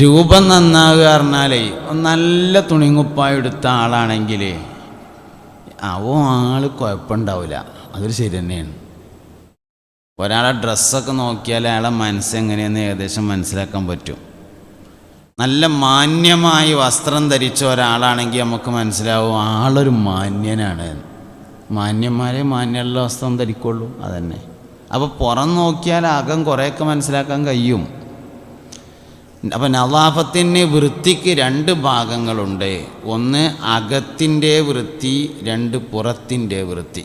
രൂപം നന്നാകുക പറഞ്ഞാലേ നല്ല തുണിങ്ങുപ്പായ എടുത്ത ആളാണെങ്കിൽ അവ ആൾ കുഴപ്പമുണ്ടാവില്ല അതൊരു ശരി തന്നെയാണ്. ഒരാളെ ഡ്രസ്സൊക്കെ നോക്കിയാൽ അയാളെ മനസ്സെങ്ങനെയെന്ന് ഏകദേശം മനസ്സിലാക്കാൻ പറ്റും. നല്ല മാന്യമായി വസ്ത്രം ധരിച്ച ഒരാളാണെങ്കിൽ നമുക്ക് മനസ്സിലാവും ആളൊരു മാന്യനാണ്. മാന്യന്മാരെ മാന്യമുള്ള വസ്ത്രം ധരിക്കുള്ളൂ അതന്നെ. അപ്പോൾ പുറം നോക്കിയാൽ അകം കുറേയൊക്കെ മനസ്സിലാക്കാൻ കഴിയും. അപ്പം നവാഫത്തിന് വൃത്തിക്ക് രണ്ട് ഭാഗങ്ങളുണ്ട്. ഒന്ന് അകത്തിന്റെ വൃത്തി രണ്ട് പുറത്തിന്റെ വൃത്തി.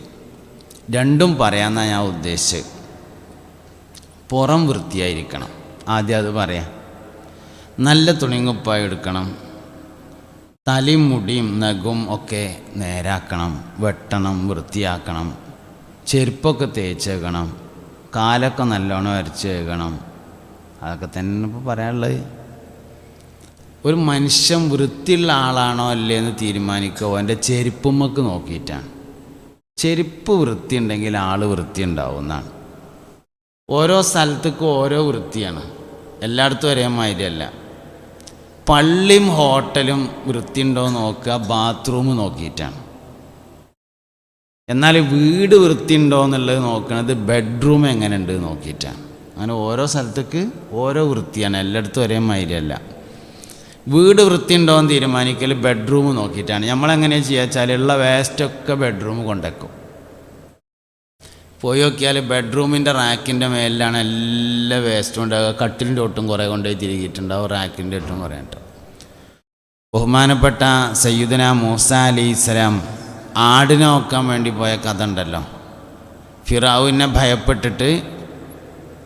രണ്ടും പറയാമെന്നാണ് ഞാൻ ഉദ്ദേശിച്ചത്. പുറം വൃത്തിയായിരിക്കണം. ആദ്യം അത് പറയാം. നല്ല തുണിങ്ങുപ്പായി എടുക്കണം. തലയും മുടിയും നഖും ഒക്കെ നേരാക്കണം. വെട്ടണം വൃത്തിയാക്കണം. ചെരുപ്പൊക്കെ തേച്ചേക്കണം. കാലൊക്കെ നല്ലോണം വരച്ചേക്കണം അതൊക്കെ തന്നെ ഇപ്പോൾ പറയാനുള്ളത്. ഒരു മനുഷ്യൻ വൃത്തിയുള്ള ആളാണോ അല്ലേ എന്ന് തീരുമാനിക്കുക. അവന്റെ ചെരുപ്പുമ്മക്ക് നോക്കിയിട്ടാണ്. ചെരുപ്പ് വൃത്തി ഉണ്ടെങ്കിൽ ആൾ വൃത്തി ഉണ്ടാവും എന്നാണ്. ഓരോ സ്ഥലത്തേക്കും ഓരോ വൃത്തിയാണ്. എല്ലായിടത്തും ഒരേ മാതിരിയല്ല പള്ളിയും ഹോട്ടലും വൃത്തിയുണ്ടോ നോക്കുക ബാത്റൂം നോക്കിയിട്ടാണ്. എന്നാൽ വീട് വൃത്തിയുണ്ടോ എന്നുള്ളത് നോക്കുന്നത് ബെഡ്റൂം എങ്ങനെയുണ്ട് നോക്കിയിട്ടാണ്. അങ്ങനെ ഓരോ സ്ഥലത്തേക്ക് ഓരോ വൃത്തിയാണ്. എല്ലായിടത്തും ഒരേ മാതിരിയല്ല. വീട് വൃത്തിയുണ്ടോയെന്ന് തീരുമാനിക്കൽ ബെഡ്റൂം നോക്കിയിട്ടാണ്. നമ്മളെങ്ങനെയാണ് ചെയ്യുക വെച്ചാൽ ഉള്ള വേസ്റ്റൊക്കെ ബെഡ്റൂം കൊണ്ടുവയ്ക്കും പോയി നോക്കിയാൽ ബെഡ്റൂമിന്റെ റാക്കിന്റെ മേലിലാണ് എല്ലാ വേസ്റ്റും ഉണ്ടാവുക കട്ടിലിന്റെ ഒട്ടും കുറേ കൊണ്ടുപോയി തിരികിയിട്ടുണ്ടാവും റാക്കിന്റെ ഒട്ടും കുറേ ഉണ്ടാവും ബഹുമാനപ്പെട്ട സയ്യുദന മൂസ അലി ഇസ്ലാം ആടിനെ നോക്കാൻ വേണ്ടി പോയ കഥ ഉണ്ടല്ലോ. ഫിറാവുവിനെ ഭയപ്പെട്ടിട്ട്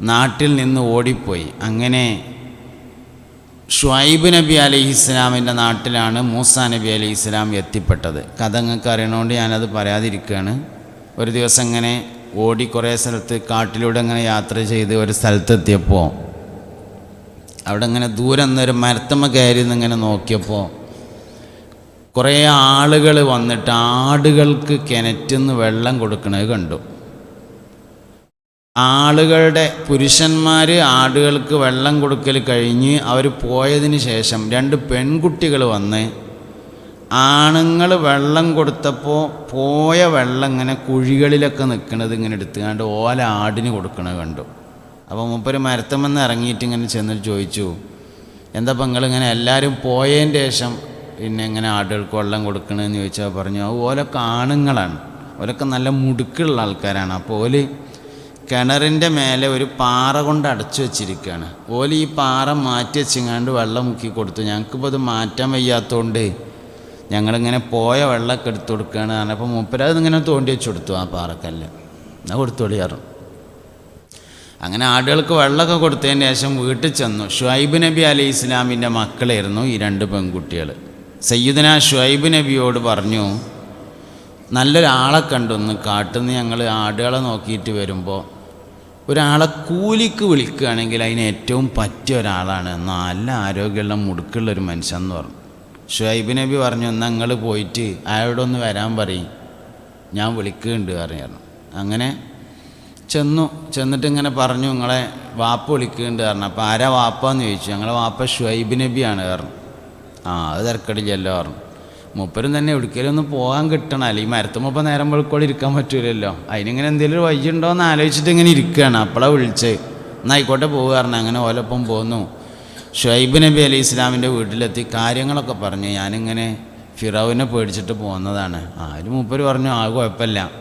നാട്ടിൽ നിന്ന് ഓടിപ്പോയി. അങ്ങനെ ഷുഐബ് നബി അലൈഹി ഇസ്ലാമിന്റെ നാട്ടിലാണ് മൂസ നബി അലൈഹി ഇസ്ലാം എത്തിപ്പെട്ടത്. കഥ നിങ്ങൾക്ക് അറിയണോണ്ട് ഞാനത് പറയാതിരിക്കുകയാണ്. ഒരു ദിവസം ഇങ്ങനെ ഓടി കുറേ സ്ഥലത്ത് കാട്ടിലൂടെ ഇങ്ങനെ യാത്ര ചെയ്ത് ഒരു സ്ഥലത്തെത്തിയപ്പോൾ അവിടെ ഇങ്ങനെ ദൂരെ നിന്നൊരു മരത്തമ്മ കയറി ഇങ്ങനെ നോക്കിയപ്പോൾ കുറേ ആളുകൾ വന്നിട്ട് ആടുകൾക്ക് കിണറ്റിന്ന് വെള്ളം കൊടുക്കണത് കണ്ടു. ആളുകളുടെ പുരുഷന്മാർ ആടുകൾക്ക് വെള്ളം കൊടുക്കൽ കഴിഞ്ഞ് അവർ പോയതിന് ശേഷം രണ്ട് പെൺകുട്ടികൾ വന്ന് ആണുങ്ങൾ വെള്ളം കൊടുത്തപ്പോൾ പോയ വെള്ളം ഇങ്ങനെ കുഴികളിലൊക്കെ നിൽക്കുന്നത് ഇങ്ങനെ എടുത്തുകൊണ്ട് ഓല ആടിന് കൊടുക്കണത് കണ്ടു. അപ്പോൾ മൂപ്പര് മരത്തമെന്ന് ഇറങ്ങിയിട്ട് ഇങ്ങനെ ചെന്നിട്ട് ചോദിച്ചു എന്താ അപ്പം ഇങ്ങനെ എല്ലാവരും പോയതിന്റെ ശേഷം പിന്നെ ഇങ്ങനെ ആടുകൾക്ക് വെള്ളം കൊടുക്കണമെന്ന് ചോദിച്ചാൽ പറഞ്ഞു ഓലൊക്കെ ആണുങ്ങളാണ്. ഓലൊക്കെ നല്ല മുടുക്കുള്ള ആൾക്കാരാണ്. അപ്പോൾ ഓൽ കിണറിന്റെ മേലെ ഒരു പാറ കൊണ്ട് അടച്ചു വെച്ചിരിക്കുകയാണ് ഓൽ ഈ പാറ മാറ്റി വെച്ചിങ്ങാണ്ട് വെള്ളം മുക്കി കൊടുത്തു. ഞങ്ങൾക്കിപ്പോൾ അത് മാറ്റാൻ വയ്യാത്തതുകൊണ്ട് ഞങ്ങളിങ്ങനെ പോയ വെള്ളമൊക്കെ എടുത്തു കൊടുക്കുകയാണ്. അപ്പോൾ മൂപ്പരത് ഇങ്ങനെ തോണ്ടി വെച്ച് കൊടുത്തു ആ പാറക്കല്ല്. എന്നാ കൊടുത്തോളിയാറും അങ്ങനെ ആടുകൾക്ക് വെള്ളമൊക്കെ കൊടുത്തതിന് ശേഷം വീട്ടിൽ ചെന്നു. ഷുഹൈബ് നബി അലി ഇസ്ലാമിന്റെ മക്കളായിരുന്നു ഈ രണ്ട് പെൺകുട്ടികൾ സയ്യിദന ഷുഹൈബ് നബിയോട് പറഞ്ഞു നല്ലൊരാളെ കണ്ടൊന്ന് കാട്ടുന്ന ഞങ്ങൾ ആടുകളെ നോക്കിയിട്ട് വരുമ്പോൾ ഒരാളെ കൂലിക്ക് വിളിക്കുകയാണെങ്കിൽ അതിന് ഏറ്റവും പറ്റിയ ഒരാളാണ്. നല്ല ആരോഗ്യമുള്ള മുടുക്കുള്ള ഒരു മനുഷ്യൻ എന്ന് പറഞ്ഞു. ഷുഹൈബ് നബി പറഞ്ഞു എന്നാൽ നിങ്ങൾ പോയിട്ട് അയാളോടൊന്ന് വരാൻ പറയും. ഞാൻ വിളിക്കുന്നുണ്ട് പറഞ്ഞു. അങ്ങനെ ചെന്നു. ചെന്നിട്ട് ഇങ്ങനെ പറഞ്ഞു നിങ്ങളെ വാപ്പ വിളിക്കുന്നുണ്ട് പറഞ്ഞു. അപ്പോൾ ആരാ വാപ്പാന്ന് ചോദിച്ചു. ഞങ്ങളെ വാപ്പ ഷുഹൈബ് നബിയാണ് പറഞ്ഞു. ആ അത് തിരക്കടില്ലല്ലോ പറഞ്ഞു. മൂപ്പരും തന്നെ എവിടേക്കെങ്കിലും ഒന്ന് പോകാൻ കിട്ടണം. അല്ലെങ്കിൽ മരത്തുമ്പോൾ നേരം വെളുക്കോടെ ഇരിക്കാൻ പറ്റൂലല്ലോ. അതിനിങ്ങനെ എന്തെങ്കിലും ഒരു വഴി ഉണ്ടോ എന്ന് ആലോചിച്ചിട്ട് ഇങ്ങനെ ഇരിക്കുകയാണ് അപ്പോഴാണ് വിളിച്ച് എന്നായിക്കോട്ടെ പോകുക അങ്ങനെ ഓലപ്പം പോന്നു. ഷുഹൈബ് നബി അലി ഇസ്ലാമിന്റെ വീട്ടിലെത്തി കാര്യങ്ങളൊക്കെ പറഞ്ഞു. ഞാനിങ്ങനെ ഫിറാവിനെ പേടിച്ചിട്ട് പോകുന്നതാണ് ആരും മൂപ്പര് പറഞ്ഞു ആ കുഴപ്പമില്ല.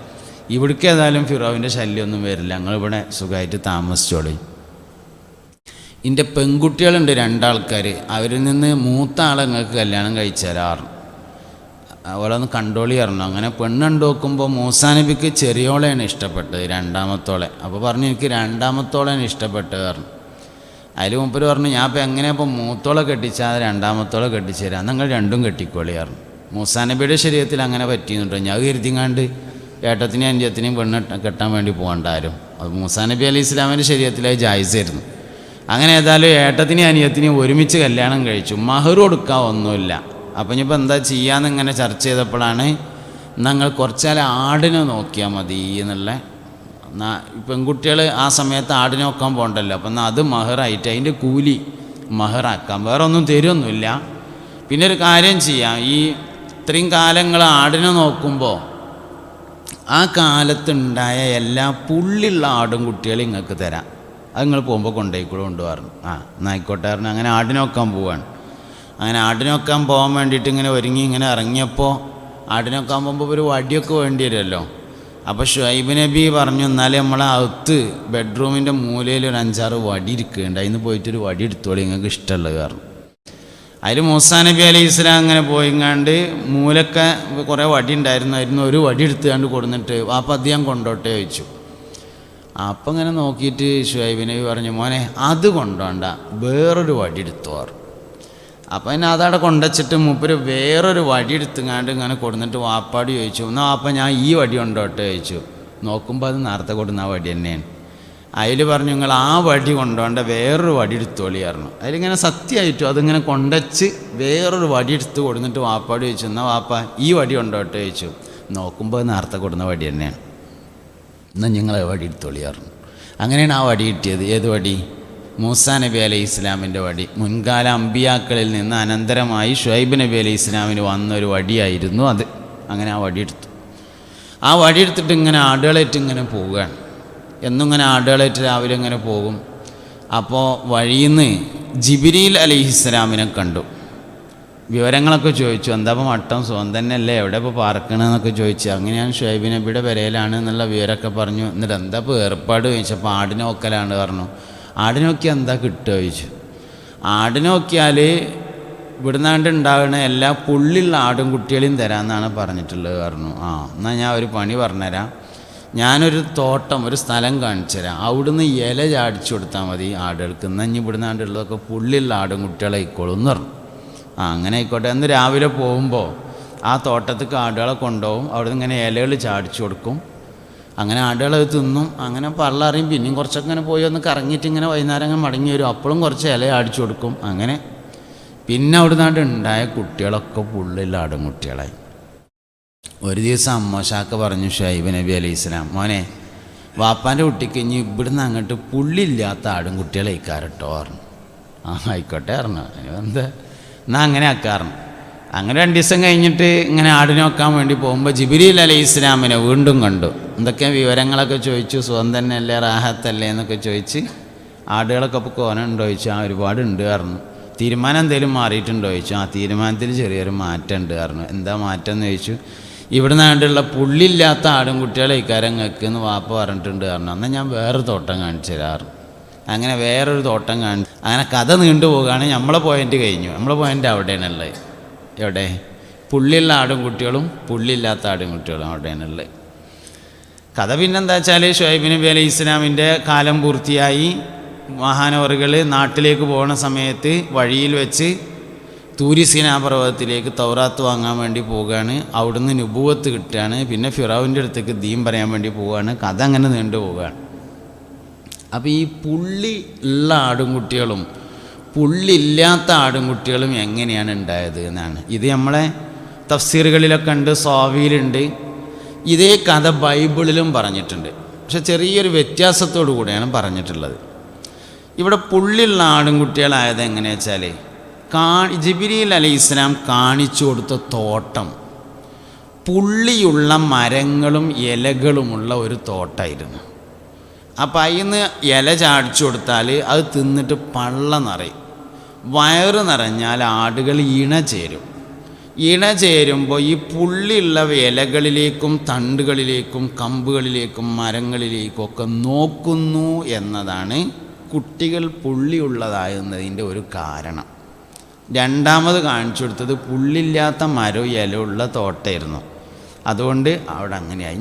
ഇവിടേക്ക് ഏതായാലും ഫിറാവിന്റെ ശല്യമൊന്നും വരില്ല. ഞങ്ങളിവിടെ സുഖമായിട്ട് താമസിച്ചോളി. എന്റെ പെൺകുട്ടികളുണ്ട് രണ്ടാൾക്കാർ അവരിൽ നിന്ന് മൂത്ത ആളെ നിങ്ങൾക്ക് കല്യാണം കഴിച്ചു തരാറുണ്ട് അവളൊന്ന് കണ്ടോളി പറഞ്ഞു. അങ്ങനെ പെണ്ണ് കണ്ടു നോക്കുമ്പോൾ മൂസാനബിക്ക് ചെറിയോളെയാണ് ഇഷ്ടപ്പെട്ടത് രണ്ടാമത്തോളെ. അപ്പോൾ പറഞ്ഞു എനിക്ക് രണ്ടാമത്തോളെയാണ് ഇഷ്ടപ്പെട്ടത് പറഞ്ഞു. അതിൽ മുമ്പ് പറഞ്ഞു ഞാൻ ഇപ്പോൾ എങ്ങനെ മൂത്തോളെ കെട്ടിച്ചാൽ രണ്ടാമത്തോളെ കെട്ടിച്ചു തരാം. നിങ്ങൾ രണ്ടും കെട്ടിക്കോളി പറഞ്ഞു. മൂസാനബിയുടെ ശരീരത്തിൽ അങ്ങനെ പറ്റിയെന്നുണ്ടോ. ഞാൻ കരുതിങ്ങാണ്ട് ഏട്ടത്തിനെയും അഞ്ചത്തിനെയും പെണ്ണ് കെട്ടാൻ വേണ്ടി പോകണ്ടാരും. അത് മൂസാ നബി അലി ഇസ്ലാമിന്റെ ശരീരത്തിലായി ജായിസായിരുന്നു. അങ്ങനെ ഏതായാലും ഏട്ടത്തിനെയും അനിയത്തിനെയും ഒരുമിച്ച് കല്യാണം കഴിച്ചു. മഹർ കൊടുക്കാൻ ഒന്നുമില്ല. അപ്പം ഇനിയിപ്പോൾ എന്താ ചെയ്യാന്ന് ഇങ്ങനെ ചർച്ച ചെയ്തപ്പോഴാണ് ഞങ്ങൾ കുറച്ചാൽ ആടിനെ നോക്കിയാൽ മതി എന്നുള്ള. പെൺകുട്ടികൾ ആ സമയത്ത് ആടിനെ നോക്കാൻ പോകണ്ടല്ലോ അപ്പം എന്നാൽ അത് മഹറായിട്ട് അതിന്റെ കൂലി മഹറാക്കാം. വേറെ ഒന്നും തരുമൊന്നുമില്ല പിന്നെ ഒരു കാര്യം ചെയ്യാം. ഈ ഇത്രയും കാലങ്ങൾ ആടിനെ നോക്കുമ്പോൾ ആ കാലത്തുണ്ടായ എല്ലാ പുള്ളിയുള്ള ആടും കുട്ടികളും നിങ്ങൾക്ക് തരാം. അത് നിങ്ങൾ പോകുമ്പോൾ കൊണ്ടേക്കൂടെ കൊണ്ടുപോകാറുണ്ട്. ആ എന്നായിക്കോട്ടെ അങ്ങനെ ആടിനെ നോക്കാൻ പോവാണ്. അങ്ങനെ ആടിനൊക്കാൻ നോക്കാൻ പോകാൻ വേണ്ടിയിട്ട് ഇങ്ങനെ ഒരുങ്ങി ഇങ്ങനെ ഇറങ്ങിയപ്പോൾ ആടിനൊക്കാൻ നോക്കാൻ പോകുമ്പോൾ ഒരു വടിയൊക്കെ വേണ്ടി വരുമല്ലോ. അപ്പോൾ ഷുഹൈബ് നബി പറഞ്ഞു എന്നാലേ നമ്മളെ അകത്ത് ബെഡ്റൂമിന്റെ മൂലയിൽ ഒരു അഞ്ചാറ് വടി ഇരിക്കുന്നുണ്ട്. അതിന് പോയിട്ടൊരു വടി എടുത്തോളി നിങ്ങൾക്ക് ഇഷ്ടമുള്ളത് കാരണം അതിൽ മൂസാ നബി അലി ഇസ്ലാം അങ്ങനെ പോയിങ്ങാണ്ട് മൂലൊക്കെ കുറേ വടി ഉണ്ടായിരുന്നായിരുന്നു ഒരു വടി എടുത്തുകൊണ്ട് കൊടുന്നിട്ട് അപ്പം അദ്ദേഹം കൊണ്ടോട്ടെ? ചോദിച്ചു. അപ്പം ഇങ്ങനെ നോക്കിയിട്ട് ഷുഹൈബ് നബി പറഞ്ഞു മോനെ അത് കൊണ്ടോണ്ട. വേറൊരു വടി എടുത്തു പറഞ്ഞു അപ്പം പിന്നെ അതവിടെ കൊണ്ടുവച്ചിട്ട് മൂപ്പര് വേറൊരു വടി എടുത്തുങ്ങാണ്ട് ഇങ്ങനെ കൊടുന്നിട്ട് വാപ്പാട് ചോദിച്ചു എന്നാൽ വാപ്പ ഞാൻ ഈ വടി കൊണ്ടോട്ടെ ചോദിച്ചു. നോക്കുമ്പോൾ അത് നേരത്തെ കൊടുന്ന ആ വടി തന്നെയാണ്. അതിൽ പറഞ്ഞു നിങ്ങൾ ആ വടി കൊണ്ടുപോണ്ട വേറൊരു വടി എടുത്തോളി പറഞ്ഞു. അതിലിങ്ങനെ സത്യമായിട്ടു അതിങ്ങനെ കൊണ്ടച്ച് വേറൊരു വടി എടുത്ത് കൊടുന്നിട്ട് വാപ്പാട് ചോദിച്ചു എന്നാൽ വാപ്പ ഈ വടി കൊണ്ടോട്ടെ ചോദിച്ചു. നോക്കുമ്പോൾ നേരത്തെ കൊടുന്ന വടി തന്നെയാണ്. എന്നാൽ നിങ്ങൾ വടി എടുത്തോളി പറഞ്ഞു. അങ്ങനെയാണ് ആ വടി കിട്ടിയത്. ഏത് വടി? മൂസാ നബി അലൈഹി ഇസ്ലാമിന്റെ വടി. മുൻകാല അമ്പിയാക്കളിൽ നിന്ന് അനന്തരമായി ഷുഹൈബ് നബി അലൈഹി ഇസ്ലാമിന് വന്നൊരു വടിയായിരുന്നു അത്. അങ്ങനെ ആ വടി എടുത്തു ആ വടി എടുത്തിട്ട് ഇങ്ങനെ ആടുകളേറ്റ് ഇങ്ങനെ പോവുകയാണ്. എന്നും ഇങ്ങനെ ആടുകളേറ്റ് രാവിലെ ഇങ്ങനെ പോകും. അപ്പോൾ വഴിയിൽ നിന്ന് ജിബിരിയിൽ അലൈഹി ഇസ്ലാമിനെ കണ്ടു. വിവരങ്ങളൊക്കെ ചോദിച്ചു. എന്താ ഇപ്പോൾ മട്ടം സുഖം തന്നെയല്ലേ? എവിടെ ഇപ്പോൾ പാർക്കണമെന്നൊക്കെ ചോദിച്ചു. അങ്ങനെ ഞാൻ ഷുഹൈബ് നബിയുടെ പെരയിലാണ് എന്നുള്ള വിവരമൊക്കെ പറഞ്ഞു. എന്നിട്ട് എന്താ ഇപ്പോൾ ഏർപ്പാട്? ചോദിച്ചപ്പോൾ ആടിനെ നോക്കലാണ് പറഞ്ഞു. ആടിനെ നോക്കിയാൽ എന്താ കിട്ടുക ചോദിച്ചു. ആടിനൊക്കെയാൽ നോക്കിയാൽ ഇവിടുന്നാണ്ട് ഉണ്ടാകുന്ന എല്ലാ പുള്ളിയുള്ള ആടും കുട്ടികളെയും തരാമെന്നാണ് പറഞ്ഞിട്ടുള്ളത് പറഞ്ഞു. ആ എന്നാൽ ഞാൻ ഒരു പണി പറഞ്ഞുതരാം. ഞാനൊരു തോട്ടം ഒരു സ്ഥലം കാണിച്ചു തരാം അവിടുന്ന് ഇല ചാടിച്ചു കൊടുത്താൽ മതി ആടുകൾക്ക്. എന്നാൽ ഇനി ഇവിടുന്നാണ്ടുള്ളതൊക്കെ പുള്ളിയുള്ള ആടും കുട്ടികളെ ആയിക്കോളും എന്ന് പറഞ്ഞു. ആ അങ്ങനെ ആയിക്കോട്ടെ. എന്ന് രാവിലെ പോകുമ്പോൾ ആ തോട്ടത്തേക്ക് ആടുകളെ കൊണ്ടുപോകും. അവിടെ ഇങ്ങനെ ഇലകൾ ചാടിച്ചു കൊടുക്കും. അങ്ങനെ ആടുകളത് തിന്നും അങ്ങനെ പള്ളറിയും പിന്നെയും കുറച്ചൊക്കെ ഇങ്ങനെ പോയി ഒന്ന് കറങ്ങിയിട്ട് ഇങ്ങനെ വൈകുന്നേരം അങ്ങനെ മടങ്ങി വരും. അപ്പോഴും കുറച്ച് ഇല അടിച്ചു കൊടുക്കും. അങ്ങനെ പിന്നെ അവിടെ നിന്നാണ്ട് ഉണ്ടായ കുട്ടികളൊക്കെ പുള്ളിൽ ആടും കുട്ടികളായി. ഒരു ദിവസം അമ്മോശാക്ക പറഞ്ഞു ഷൈബ് നബി അലൈഹി ഇസ്ലാം മോനെ വാപ്പാന്റെ കുട്ടിക്ക് ഇനി ഇവിടുന്ന് അങ്ങോട്ട് പുള്ളില്ലാത്ത ആടും കുട്ടികളെ ഇക്കാരട്ടോ പറഞ്ഞു. ആ ആയിക്കോട്ടെ പറഞ്ഞു. എന്താ? എന്നാൽ അങ്ങനെ ആക്കാറുണ്ട് അങ്ങനെ രണ്ട് ദിവസം കഴിഞ്ഞിട്ട് ഇങ്ങനെ ആടിനെ നോക്കാൻ വേണ്ടി പോകുമ്പോൾ ജിബിരിൽ അലൈഹി ഇസ്ലാമിനെ വീണ്ടും കണ്ടു. എന്തൊക്കെ വിവരങ്ങളൊക്കെ ചോദിച്ചു? സുഖം തന്നെയല്ലേ? റാഹത്തല്ലേ? എന്നൊക്കെ ചോദിച്ച് ആടുകളൊക്കെ ഇപ്പോൾ കോനുണ്ടോ ചോദിച്ചു. ആ ഒരുപാടുണ്ട് പറഞ്ഞു. തീരുമാനം എന്തെങ്കിലും മാറിയിട്ടുണ്ടോ ചോദിച്ചു. ആ തീരുമാനത്തിൽ ചെറിയൊരു മാറ്റം ഉണ്ട് പറഞ്ഞു. എന്താ മാറ്റം എന്ന് ചോദിച്ചു. ഇവിടെ നിന്നാണ്ടുള്ള പുള്ളില്ലാത്ത ആടും കുട്ടികളെ ഇക്കാരം എന്ന് വാപ്പ പറഞ്ഞിട്ടുണ്ട് പറഞ്ഞു. എന്നാൽ ഞാൻ വേറൊരു തോട്ടം കാണിച്ചു തരാറുണ്ട് അങ്ങനെ വേറൊരു തോട്ടം കാണിച്ചു. അങ്ങനെ കഥ നീണ്ടു പോവുകയാണ് നമ്മളെ പോയിന്റ് കഴിഞ്ഞു നമ്മളെ പോയിന്റ് അവിടെയാണുള്ളത് എവിടെ? പുള്ളിയുള്ള ആടും കുട്ടികളും പുള്ളിയില്ലാത്ത കുട്ടികളും അവിടെയാണുള്ളത്. കഥ പിന്നെന്താ വെച്ചാൽ ഷുഹൈബ് നബി അലൈഹി ഇസ്ലാമിന്റെ കാലം പൂർത്തിയായി. മഹാനവറുകൾ നാട്ടിലേക്ക് പോകുന്ന സമയത്ത് വഴിയിൽ വെച്ച് തൂരിസീന പർവതത്തിലേക്ക് തൗറാത്ത് വാങ്ങാൻ വേണ്ടി പോവുകയാണ്. അവിടുന്ന് നുബുവത്ത് കിട്ടുകയാണ്. പിന്നെ ഫിറാവിന്റെ അടുത്തേക്ക് ദീൻ പറയാൻ വേണ്ടി പോവുകയാണ്. കഥ അങ്ങനെ നീണ്ടു പോവുകയാണ് അപ്പോൾ ഈ പുള്ളി ഉള്ള ആടുംകുട്ടികളും പുള്ളില്ലാത്ത ആടുംകുട്ടികളും എങ്ങനെയാണ് ഉണ്ടായത് എന്നാണ്. ഇത് നമ്മളെ തഫ്സീറുകളിലൊക്കെ ഉണ്ട് സ്വാവിയിലുണ്ട് ഇതേ കഥ ബൈബിളിലും പറഞ്ഞിട്ടുണ്ട്. പക്ഷെ ചെറിയൊരു വ്യത്യാസത്തോടു കൂടിയാണ് പറഞ്ഞിട്ടുള്ളത്. ഇവിടെ പുള്ളിയുള്ള ആടുംകുട്ടികളായത് എങ്ങനെയാ വെച്ചാൽ കാ ജിബിരിയിൽ അലി ഇസ്ലാം കാണിച്ചു കൊടുത്ത തോട്ടം പുള്ളിയുള്ള മരങ്ങളും ഇലകളുമുള്ള ഒരു തോട്ടമായിരുന്നു അപ്പം അതിന്ന് ഇല ചാടിച്ചു കൊടുത്താൽ അത് തിന്നിട്ട് പള്ള നിറയും. വയറ് നിറഞ്ഞാൽ ആടുകൾ ഇണ ചേരും. ഇണ ചേരുമ്പോൾ ഈ പുള്ളിയുള്ള ഇലകളിലേക്കും തണ്ടുകളിലേക്കും കമ്പുകളിലേക്കും മരങ്ങളിലേക്കും ഒക്കെ നോക്കുന്നു എന്നതാണ് കുട്ടികൾ പുള്ളിയുള്ളതാകുന്നതിന്റെ ഒരു കാരണം. രണ്ടാമത് കാണിച്ചു കൊടുത്തത് പുള്ളില്ലാത്ത മരവും ഇലയുള്ള തോട്ടമായിരുന്നു. അതുകൊണ്ട് അവിടെ അങ്ങനെയായി.